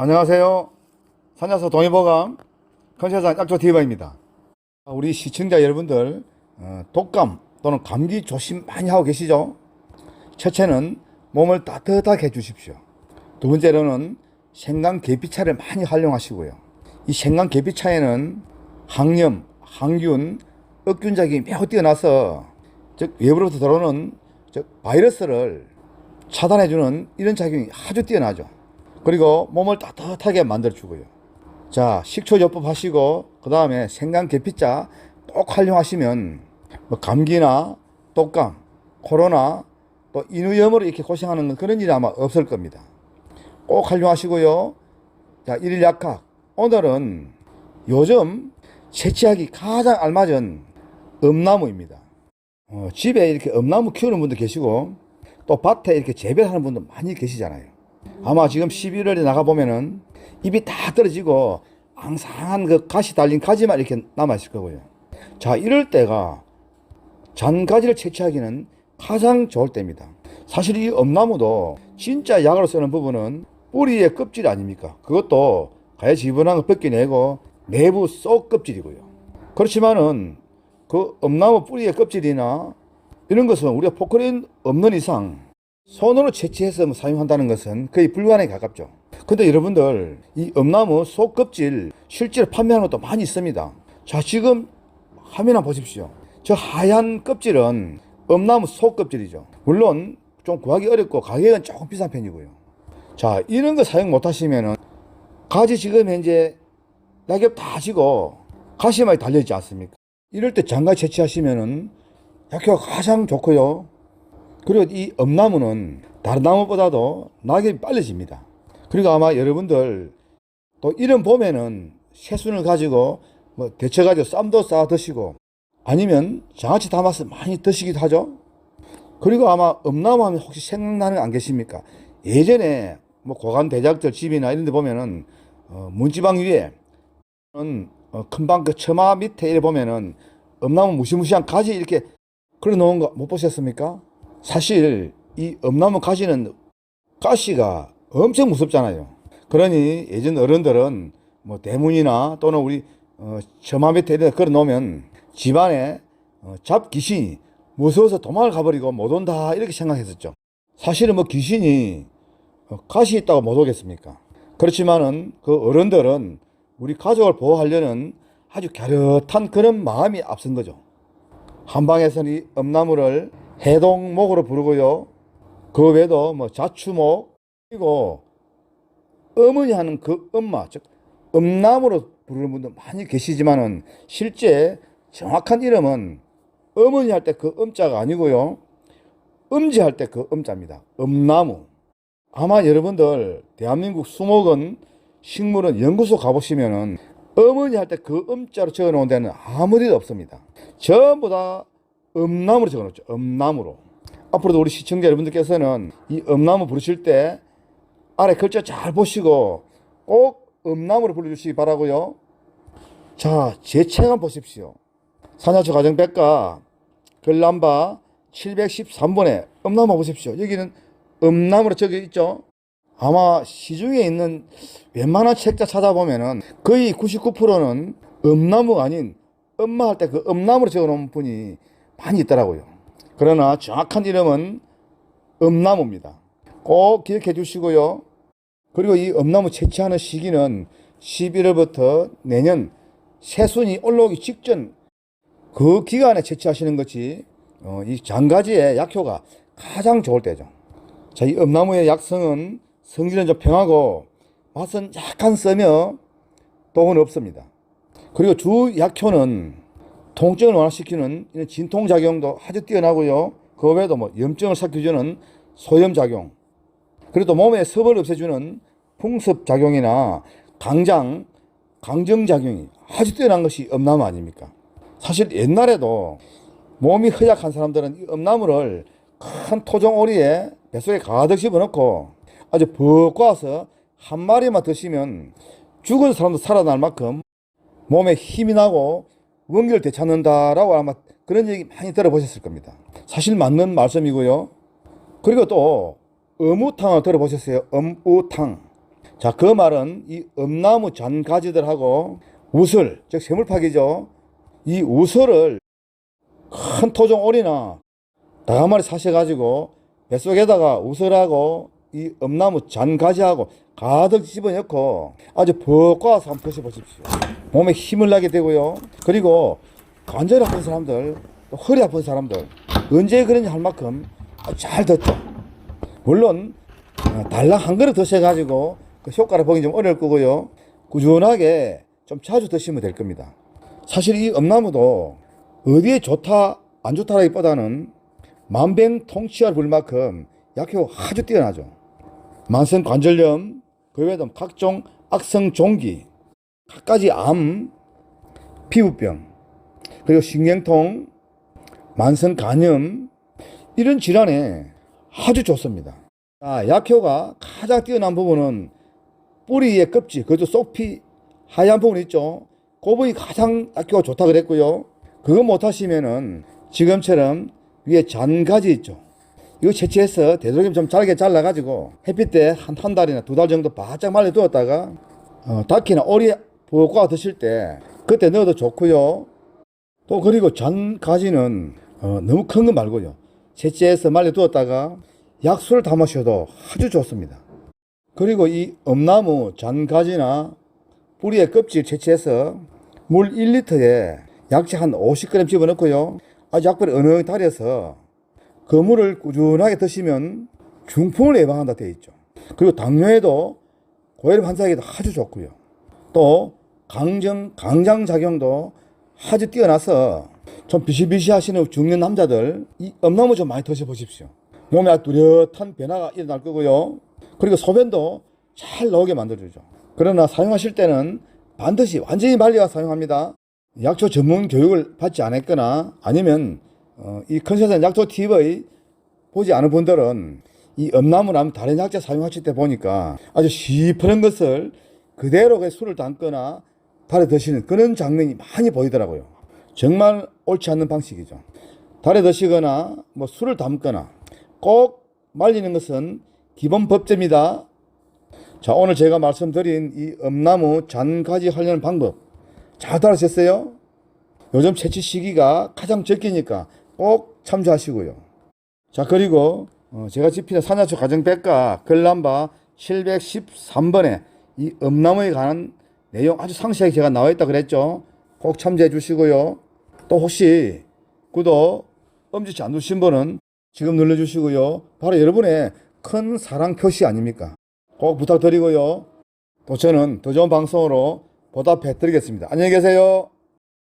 안녕하세요. 산야서 동해보감 컨셉상 약초TV입니다. 우리 시청자 여러분들 어, 독감 또는 감기 조심 많이 하고 계시죠? 첫째는 몸을 따뜻하게 해주십시오. 두 번째로는 생강 계피차를 많이 활용하시고요. 이 생강 계피차에는 항염, 항균, 억균작용이 매우 뛰어나서 즉 외부로부터 들어오는 즉 바이러스를 차단해주는 이런 작용이 아주 뛰어나죠. 그리고 몸을 따뜻하게 만들어주고요. 자, 식초 요법 하시고, 그 다음에 생강 계피자 꼭 활용하시면, 뭐 감기나 독감, 코로나, 또 인후염으로 이렇게 고생하는 그런 일이 아마 없을 겁니다. 꼭 활용하시고요. 자, 일일 약학. 오늘은 요즘 채취하기 가장 알맞은 엄나무입니다. 어, 집에 이렇게 엄나무 키우는 분도 계시고, 또 밭에 이렇게 재배하는 분도 많이 계시잖아요. 아마 지금 11월에 나가보면은 잎이 다 떨어지고 앙상한 그 가시 달린 가지만 이렇게 남아있을 거고요. 자, 이럴 때가 잔가지를 채취하기는 가장 좋을 때입니다. 사실 이 엄나무도 진짜 약으로 쓰는 부분은 뿌리의 껍질 아닙니까? 그것도 가해 지분한 거 벗겨내고 내부 속 껍질이고요. 그렇지만은 그 엄나무 뿌리의 껍질이나 이런 것은 우리가 포크레인 없는 이상 손으로 채취해서 뭐 사용한다는 것은 거의 불가능에 가깝죠. 근데 여러분들 이 엄나무 속 껍질 실제로 판매하는 것도 많이 있습니다. 자 지금 화면 한번 보십시오. 저 하얀 껍질은 엄나무 속 껍질이죠. 물론 좀 구하기 어렵고 가격은 조금 비싼 편이고요. 자 이런 거 사용 못 하시면은 가지 지금 현재 낙엽 다 지고 가시마에 달려있지 않습니까? 이럴 때 장가 채취하시면은 약효가 가장 좋고요. 그리고 이 엄나무는 다른 나무보다도 낙엽이 빨리 집니다. 그리고 아마 여러분들 또 이런 봄에는 새순을 가지고 뭐 데쳐가지고 쌈도 싸 드시고 아니면 장아찌 담아서 많이 드시기도 하죠. 그리고 아마 엄나무 하면 혹시 생각나는 거 안 계십니까? 예전에 뭐 고관 대작들 집이나 이런 데 보면은 어, 문지방 위에 어, 큰방 그 처마 밑에 이래 보면은 엄나무 무시무시한 가지 이렇게 걸어 놓은 거 못 보셨습니까? 사실 이 엄나무 가시는 가시가 엄청 무섭잖아요. 그러니 예전 어른들은 뭐 대문이나 또는 우리 어, 처마 밑에 걸어 놓으면 집안에 어, 잡 귀신이 무서워서 도망을 가버리고 못 온다 이렇게 생각했었죠. 사실은 뭐 귀신이 어, 가시 있다고 못 오겠습니까? 그렇지만은 그 어른들은 우리 가족을 보호하려는 아주 갸릇한 그런 마음이 앞선 거죠. 한방에서는 이 엄나무를 해동목으로 부르고요. 그 외에도 뭐 자추목 그리고 어머니 하는 그 엄마 즉 엄나무로 부르는 분도 많이 계시지만은 실제 정확한 이름은 어머니 할 때그 엄자가 아니고요. 음지 할 때그 엄자입니다. 엄나무. 아마 여러분들 대한민국 수목은 식물은 연구소 가보시면은 어머니 할 때 그 음자로 적어 놓은 데는 아무리도 없습니다. 전부 다 엄나무로 적어 놓죠. 엄나무로. 앞으로도 우리 시청자 여러분들께서는 이 엄나무 부르실 때 아래 글자 잘 보시고 꼭 엄나무로 불러주시기 바라고요. 자, 제 책 한번 보십시오. 산야초 가정백과 글남바 713번에 엄나무 보십시오. 여기는 엄나무로 적혀 있죠. 아마 시중에 있는 웬만한 책자 찾아보면은 거의 99%는 엄나무가 아닌 엄마 할 때그 엄나무로 적어 놓은 분이 많이 있더라고요. 그러나 정확한 이름은 엄나무입니다. 꼭 기억해 주시고요. 그리고 이 엄나무 채취하는 시기는 11월부터 내년 새순이 올라오기 직전 그 기간에 채취하시는 것이 어, 이 장가지의 약효가 가장 좋을 때죠. 자, 이 엄나무의 약성은 성질은 좀 평하고 맛은 약간 써며 독은 없습니다. 그리고 주 약효는 통증을 완화시키는 이런 진통작용도 아주 뛰어나고요. 그 외에도 뭐 염증을 삭혀주는 소염작용, 그래도 몸에 섭을 없애주는 풍습작용이나 강장, 강정작용이 아주 뛰어난 것이 엄나무 아닙니까? 사실 옛날에도 몸이 허약한 사람들은 이 엄나무를 큰 토종 오리에 뱃속에 가득 집어넣고 아주 벅 꽈서 한 마리만 드시면 죽은 사람도 살아날 만큼 몸에 힘이 나고 원기를 되찾는다라고 아마 그런 얘기 많이 들어보셨을 겁니다. 사실 맞는 말씀이고요. 그리고 또 어무탕을 들어보셨어요? 어무탕. 자, 그 말은 이 엄나무 잔 가지들하고 우슬, 즉 세물파기죠. 이 우슬을 큰 토종 오리나 다가마리 사셔가지고 뱃속에다가 우슬하고 이 엄나무 잔 가지하고 가득 집어넣고 아주 벅과서 한번 드셔보십시오. 몸에 힘을 나게 되고요. 그리고 관절 아픈 사람들, 또 허리 아픈 사람들 언제 그런지 할 만큼 잘 듣죠. 물론 어, 달랑 한 그릇 드셔가지고 그 효과를 보기 좀 어려울 거고요. 꾸준하게 좀 자주 드시면 될 겁니다. 사실 이 엄나무도 어디에 좋다 안 좋다라기보다는 만병통치약 불 만큼 약효가 아주 뛰어나죠. 만성 관절염, 그 외에도 각종 악성 종기, 갖가지 암, 피부병, 그리고 신경통, 만성 간염 이런 질환에 아주 좋습니다. 아, 약효가 가장 뛰어난 부분은 뿌리의 껍질, 그것도 속피 하얀 부분 있죠. 그 부분이 가장 약효가 좋다 그랬고요. 그거 못하시면은 지금처럼 위에 잔가지 있죠. 이거 채취해서 되도록이면 좀 잘게 잘라가지고 햇빛 때한한 달이나 두 달 정도 바짝 말려 두었다가 어, 닭이나 오리 볶아 드실 때 그때 넣어도 좋고요. 또 그리고 잔 가지는 어, 너무 큰 거 말고요. 채취해서 말려 두었다가 약수를 담아 마셔도 아주 좋습니다. 그리고 이 엄나무 잔 가지나 뿌리의 껍질 채취해서 물 1리터에 약재 한 50g 집어넣고요. 아주 약불에 은은히 달여서 그 물을 꾸준하게 드시면 중풍을 예방한다 되어 있죠. 그리고 당뇨에도 고혈압 환자에게도 아주 좋고요. 또 강정 강장 작용도 아주 뛰어나서 좀 비실비실 하시는 중년 남자들 이 엄나무 좀 많이 드셔 보십시오. 몸에 뚜렷한 변화가 일어날 거고요. 그리고 소변도 잘 나오게 만들어주죠. 그러나 사용하실 때는 반드시 완전히 말려 사용합니다. 약초 전문 교육을 받지 않았거나 아니면 어, 이 컨셉션 약초 팁의 보지 않은 분들은 이 엄나무나 다른 약재 사용하실 때 보니까 아주 시퍼런 것을 그대로 그 술을 담거나 달에 드시는 그런 장면이 많이 보이더라고요. 정말 옳지 않는 방식이죠. 달에 드시거나 뭐 술을 담거나 꼭 말리는 것은 기본 법제입니다. 자, 오늘 제가 말씀드린 이 엄나무 잔가지 하려는 방법 잘 따르셨어요? 요즘 채취 시기가 가장 적기니까 꼭 참조하시고요. 자, 그리고 어, 제가 집히는 산야초 가정백과 글남바 713번에 이 엄나무에 관한 내용 아주 상세하게 제가 나와 있다 그랬죠. 꼭 참조해 주시고요. 또 혹시 구독, 엄지치 안 누르신 분은 지금 눌러주시고요. 바로 여러분의 큰 사랑 표시 아닙니까? 꼭 부탁드리고요. 또 저는 더 좋은 방송으로 보답해 드리겠습니다. 안녕히 계세요.